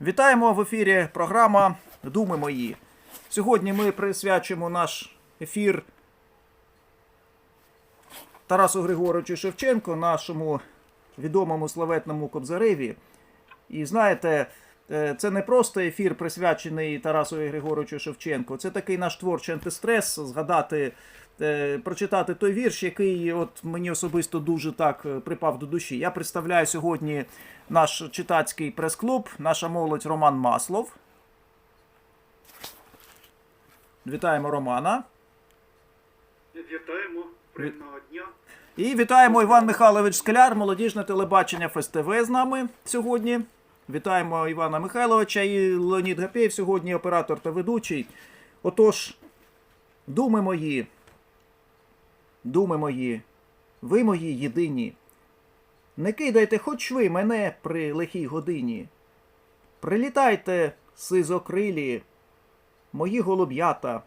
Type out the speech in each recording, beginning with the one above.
Вітаємо в ефірі програма Думи мої. Сьогодні ми присвячимо наш ефір Тарасу Григоровичу Шевченку, нашому відомому славетному Кобзареві. І знаєте, це не просто ефір присвячений Тарасу Григоровичу Шевченку. Це такий наш творчий антистрес, згадати, е, прочитати той вірш, який от мені особисто дуже так е, припав до душі. Я представляю сьогодні наш читацький прес-клуб, наша молодь Роман Маслов. Вітаємо Романа. Вітаємо, приємного дня. І вітаємо Іван Михайлович Скляр, молодіжне телебачення ФСТВ з нами сьогодні. Вітаємо Івана Михайловича і Леонід Гапєєв, сьогодні оператор та ведучий. Отож, думи мої, думи мої, ви мої єдині. Не кидайте хоч ви мене при лихій годині. Прилітайте, сизокрилі, мої голуб'ята,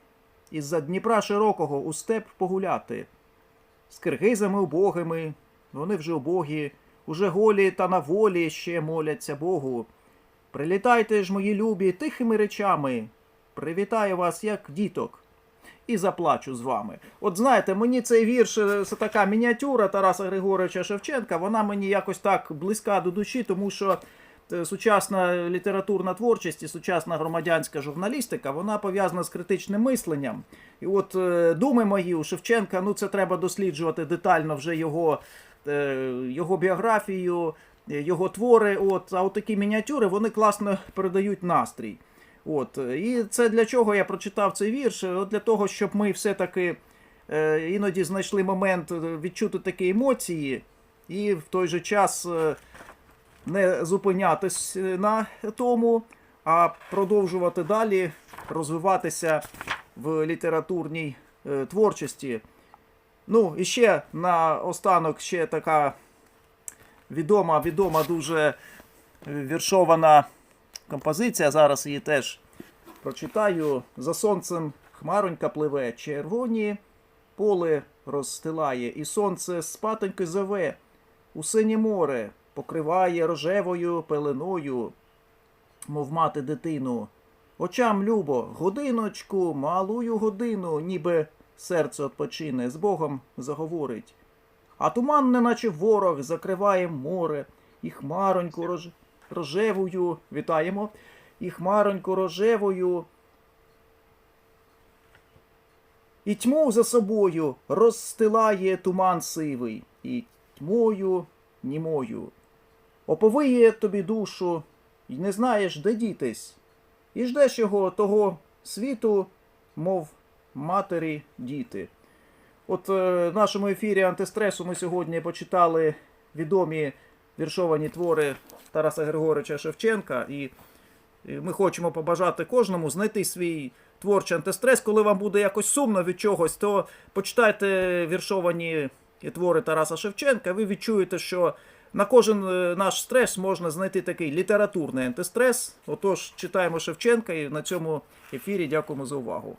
із-за Дніпра широкого у степ погуляти з киргизами убогими, вони вже убогі, уже голі та на волі ще моляться Богу. Прилітайте ж, мої любі, тихими речами, привітаю вас, як діток, і заплачу з вами. От знаєте, мені цей вірш, е, це така мініатюра Тараса Григоровича Шевченка, вона мені якось так близька до душі, тому що е, сучасна літературна творчість і сучасна громадянська журналістика, вона пов'язана з критичним мисленням. І от е, думи мої у Шевченка, ну це треба досліджувати детально вже його, його біографію, е, його твори. От, а от такі мініатюри вони класно передають настрій. От, е, і це для чого я прочитав цей вірш? От для того, щоб ми все-таки е, іноді знайшли момент е, відчути такі емоції, і в той же час е, не зупинятись е, на тому, а продовжувати далі розвиватися в літературній е, творчості. Ну, і ще на останок ще така відома, відома дуже е, віршована композиція. Зараз її теж прочитаю. За сонцем хмаронька пливе, червоні поле розстилає, і сонце спатоньки зове у синє море, покриває рожевою пеленою, мов мати дитину. Очам любо, годиночку, малую годину, ніби серце отпочине, з Богом заговорить. А туман, неначе ворог, закриває море, і хмароньку рож... рожевою, вітаємо, і хмароньку рожевою. І тьму за собою розстилає туман сивий, і тьмою німою. Оповиє тобі душу, і не знаєш, де дітись, і ждеш його того світу, мов матері діти. От е, в нашому ефірі антистресу ми сьогодні почитали відомі віршовані твори Тараса Григоровича Шевченка. І і ми хочемо побажати кожному знайти свій творчий антистрес. Коли вам буде якось сумно від чогось, то почитайте віршовані твори Тараса Шевченка. Ви відчуєте, що на кожен е, наш стрес можна знайти такий літературний антистрес. Отож, читаємо Шевченка і на цьому ефірі дякуємо за увагу.